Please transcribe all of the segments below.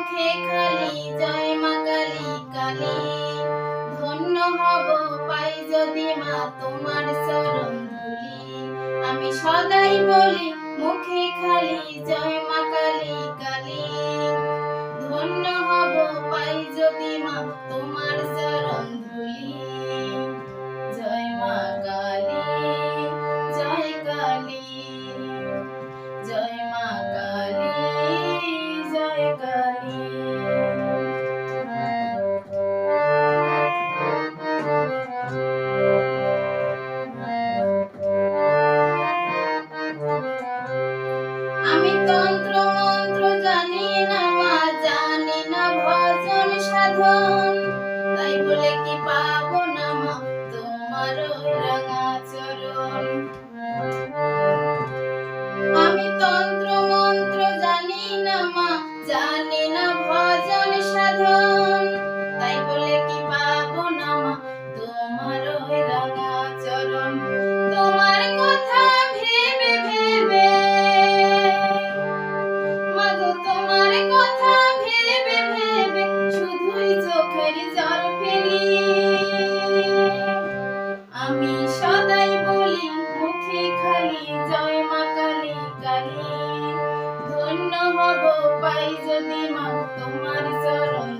মুখে খালি, জয় মা কালী কালী। ধন্য হব পাই যদি মা তোমার চরণ ধুলি। আমি সদাই বলি, মুখে খালি, জয় মা কালী কালী। ধন্য হব পাই যদি মা তোমার চরণ ধুলি। জয় মা কালী, জয় কালী। কি পাবো না মা? তোমার রাঙা চরণ। আমি তন্ত্র মন্ত্র জানি না মা, জানি না ভজন সাধন। তাই বলে কি পাবো না মা? তোমার রাঙা চরণ। তোমার কথা ভেবে ভেবে। মাগো তোমার কথা ভেবে ভেবে। শুধুই চোখের জল পাই যদি মা তোমার চরণ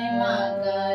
তোমার চরণ ধুলি জয় মা কালী